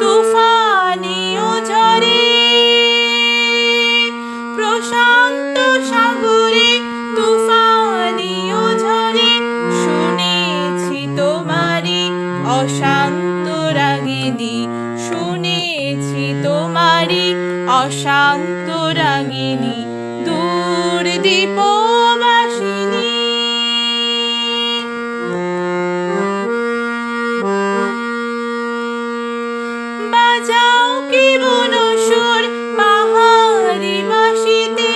তুফানিও ঝরে প্রশান্ত তোমারি অশান্ত রাগিনী শুনেছি তোমারি অশান্ত রাগিনী দূর দীপবাসিনী বাজাও কি বনসুর পাহাড়ি বাসিতে।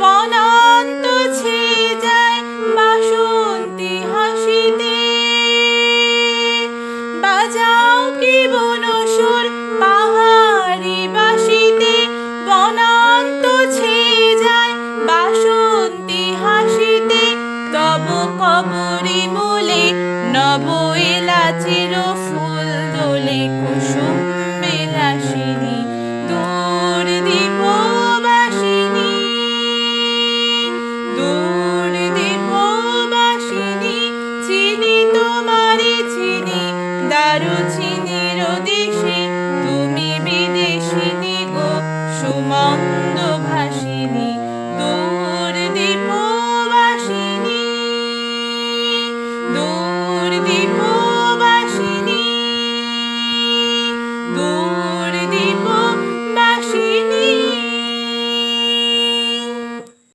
বনান্ত ছেয়ে যায় বাসন্তী হাসিতে। বাজাও কি বনসুর পাহাড়ি বাসিতে। বনান্ত ছেয়ে যায় হাসিতে। তব কবরি মূলে নব কুসুম বিলাসিনী দূর দীপবাসিনী দূর দীপবাসিনী চিনি তোমারি চিনি দারু চিনি